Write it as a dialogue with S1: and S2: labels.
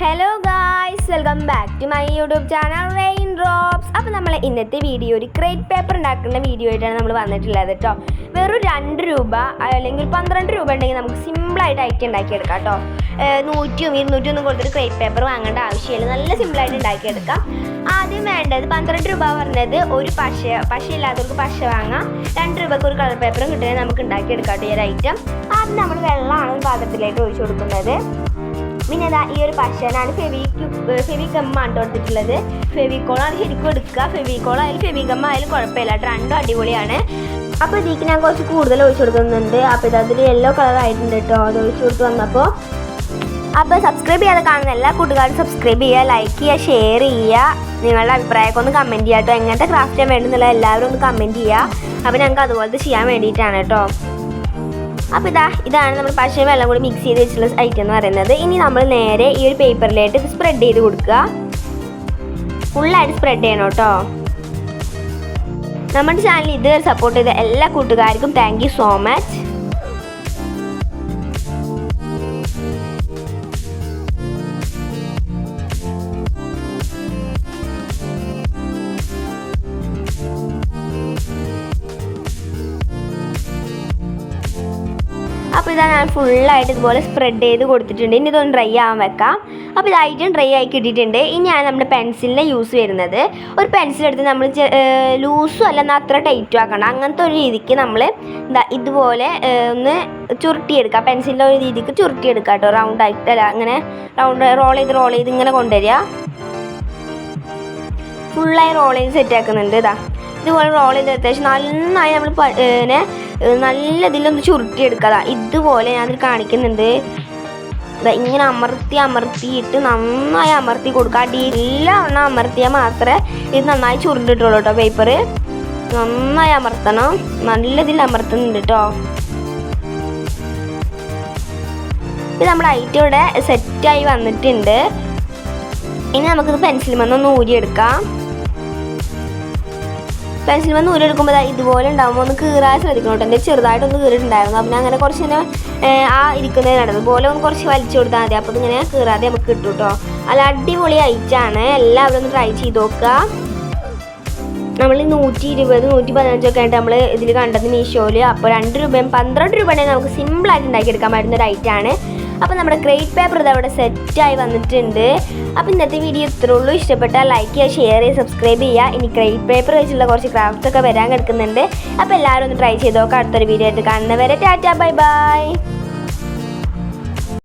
S1: Hello guys welcome back to my YouTube channel rain drops അപ്പോൾ നമ്മൾ ഇന്നത്തെ video ഒരു ക്രേറ്റ് പേപ്പർ ഉണ്ടാക്കുന്ന വീഡിയോ ആയിട്ടാണ് നമ്മൾ വന്നിട്ടുള്ളത് കേട്ടോ വെറും രണ്ട് രൂപ അല്ലെങ്കിൽ പന്ത്രണ്ട് രൂപ ഉണ്ടെങ്കിൽ നമുക്ക് സിമ്പിളായിട്ട് ഐറ്റം ഉണ്ടാക്കിയെടുക്കാം കേട്ടോ നൂറ്റിയും ഇരുന്നൂറ്റി ഒന്നും കൊടുത്തിട്ട് ക്രേറ്റ് പേപ്പർ വാങ്ങേണ്ട ആവശ്യമില്ല. നല്ല സിമ്പിളായിട്ട് ഉണ്ടാക്കിയെടുക്കാം ആദ്യം വേണ്ടത് പന്ത്രണ്ട് രൂപ പറഞ്ഞത് ഒരു പശ പശ ഇല്ലാത്തവർക്ക് പശ വാങ്ങാം. രണ്ട് രൂപക്ക് ഒരു കളർ പേപ്പറും കിട്ടുന്നത് നമുക്ക് ഉണ്ടാക്കിയെടുക്കാം കേട്ടോ ഈ ഒരു ഐറ്റം ആദ്യം നമ്മൾ വെള്ളമാണ് പാത്രത്തിലേക്ക് ഒഴിച്ചു കൊടുക്കുന്നത്. പിന്നെ ഈ ഒരു പശനാണ് ഫെവി ഫെവി ഗമ്മാണ് കൊടുത്തിട്ടുള്ളത് ഫെവിക്കോളാണ് ശരിക്കും എടുക്കുക. ഫെവിക്കോളായാലും ആയാലും ഫെവി ഗമ്മ ആയാലും കുഴപ്പമില്ല. രണ്ടും അടിപൊളിയാണ്. അപ്പോൾ ഇതിക്ക് ഞാൻ കുറച്ച് കൂടുതൽ ഒഴിച്ചു കൊടുക്കുന്നുണ്ട്. അപ്പോൾ ഇത് അതിൽ യെല്ലോ കളർ ആയിട്ടുണ്ട് കേട്ടോ. അത് ഒഴിച്ചു കൊടുത്ത് വന്നപ്പോൾ അപ്പോൾ സബ്സ്ക്രൈബ് ചെയ്യാതെ കാണുന്ന എല്ലാ കൂട്ടുകാരും സബ്സ്ക്രൈബ് ചെയ്യുക ലൈക്ക് ചെയ്യുക ഷെയർ ചെയ്യുക. നിങ്ങളുടെ അഭിപ്രായമൊക്കെ ഒന്ന് കമന്റ് ചെയ്യുക കേട്ടോ. എങ്ങനത്തെ ക്രാഫ്റ്റ് ചെയ്യാൻ വേണ്ടുന്നില്ല എല്ലാവരും ഒന്ന് കമന്റ് ചെയ്യുക. അപ്പോൾ ഞങ്ങൾക്ക് അതുപോലത്തെ ചെയ്യാൻ വേണ്ടിയിട്ടാണ് കേട്ടോ. അപ്പോൾ ഇതാ ഇതാണ് നമ്മൾ പശയും വെള്ളം കൂടി മിക്സ് ചെയ്ത് വെച്ചിട്ടുള്ള ഐറ്റം എന്ന് പറയുന്നത്. ഇനി നമ്മൾ നേരെ ഈ ഒരു പേപ്പറിലായിട്ട് സ്പ്രെഡ് ചെയ്ത് കൊടുക്കുക. ഫുള്ളായിട്ട് സ്പ്രെഡ് ചെയ്യണം കേട്ടോ. നമ്മുടെ ചാനൽ ഇതുവരെ സപ്പോർട്ട് ചെയ്ത എല്ലാ കൂട്ടുകാർക്കും താങ്ക് സോ മച്ച് അപ്പോൾ ഇതാ ഞാൻ ഫുള്ളായിട്ട് ഇതുപോലെ സ്പ്രെഡ് ചെയ്ത് കൊടുത്തിട്ടുണ്ട്. ഇനി ഇതൊന്ന് ഡ്രൈ ആവാൻ വെക്കാം. അപ്പോൾ ഇതായിട്ടും ഡ്രൈ ആയി കിട്ടിയിട്ടുണ്ട്. ഇനിയാണ് നമ്മുടെ പെൻസിലിന്റെ യൂസ് വരുന്നത്. ഒരു പെൻസിൽ എടുത്ത് നമ്മൾ ലൂസും അല്ല എന്നാൽ അത്ര ടൈറ്റും ആക്കണം. അങ്ങനത്തെ ഒരു രീതിക്ക് നമ്മൾ ഇതുപോലെ ഒന്ന് ചുരുട്ടിയെടുക്കുക. പെൻസിലിന്റെ ഒരു രീതിക്ക് ചുരുട്ടിയെടുക്കുക കേട്ടോ. റൗണ്ട് ആയിട്ട് അല്ല അങ്ങനെ റൗണ്ട് റോൾ ചെയ്ത് റോൾ ചെയ്ത് ഇങ്ങനെ കൊണ്ടുവരിക. ഫുള്ളായി റോൾ ചെയ്ത് സെറ്റ് ആക്കുന്നുണ്ട്. ഇതാ. ഇതുപോലെ റോൾ ചെയ്ത് അത്യാവശ്യം നന്നായി നമ്മൾ ഏഹ് നല്ല ഇതിലൊന്ന് ചുരുട്ടിയെടുക്കുക ഇതുപോലെ ഞാനത് കാണിക്കുന്നുണ്ട്. ഇങ്ങനെ അമർത്തി അമർത്തിയിട്ട് നന്നായി അമർത്തി കൊടുക്കുക അടിയെല്ലാം ഒന്ന് അമർത്തിയാൽ മാത്രമേ ഇത് നന്നായി ചുരുണ്ടിട്ടുള്ളൂ കേട്ടോ പേപ്പർ നന്നായി അമർത്തണം. നല്ല ഇതിൽ അമർത്തുന്നുണ്ട് കേട്ടോ ഇത് നമ്മുടെ ഐറ്റം ഇവിടെ സെറ്റായി വന്നിട്ടുണ്ട്. ഇനി നമുക്കിത് പെൻസിൽ മന്നൊന്ന് ഊരിയെടുക്കാം. പെൻസിൽ വന്ന് ഊരെടുക്കുമ്പോൾ ദാ ഇതുപോലെ ഉണ്ടാകുമ്പോൾ ഒന്ന് കീറാൻ ശ്രദ്ധിക്കണം കേട്ടോ. എന്റെ ചെറുതായിട്ടൊന്ന് കീറിയിട്ടുണ്ടായിരുന്നു. അപ്പം അങ്ങനെ കുറച്ച് ഇങ്ങനെ ആ ഇരിക്കുന്നത് നടന്നത് പോലെ ഒന്ന് കുറച്ച് വലിച്ചു കൊടുത്താൽ മതി. അപ്പോൾ ഇങ്ങനെ കീറാതെ നമുക്ക് കിട്ടും കേട്ടോ. അല്ല അടിപൊളി ഐറ്റാണ് എല്ലാവരും ഒന്ന് ട്രൈ ചെയ്ത് നോക്കുക. നമ്മൾ നൂറ്റി ഇരുപത് നൂറ്റി പതിനഞ്ചൊക്കെ ആയിട്ട് നമ്മൾ ഇതിൽ കണ്ടത് മീഷോയിൽ അപ്പോൾ രണ്ട് രൂപയും പന്ത്രണ്ട് രൂപയാണെങ്കിൽ നമുക്ക് സിമ്പിളായിട്ട് ഉണ്ടാക്കിയെടുക്കാൻ പറ്റുന്ന ഒരു ഐറ്റാണ് അപ്പോൾ നമ്മുടെ ക്രേറ്റ് പേപ്പർ ഇത് അവിടെ സെറ്റായി വന്നിട്ടുണ്ട്. അപ്പോൾ ഇന്നത്തെ വീഡിയോ ഇത്രേ ഉള്ളൂ. ഇഷ്ടപ്പെട്ടാൽ ലൈക്ക് ചെയ്യുക ഷെയർ ചെയ്യുക സബ്സ്ക്രൈബ് ചെയ്യുക. ഇനി ക്രേറ്റ് പേപ്പർ വെച്ചുള്ള കുറച്ച് ക്രാഫ്റ്റ്സ് ഒക്കെ വരാൻ കിടക്കുന്നുണ്ട്. അപ്പോൾ എല്ലാവരും ഒന്ന് ട്രൈ ചെയ്ത് നോക്കാം. അടുത്തൊരു വീഡിയോ ആയിട്ട് കാണുന്നവരെ ടാറ്റ ബൈ ബൈ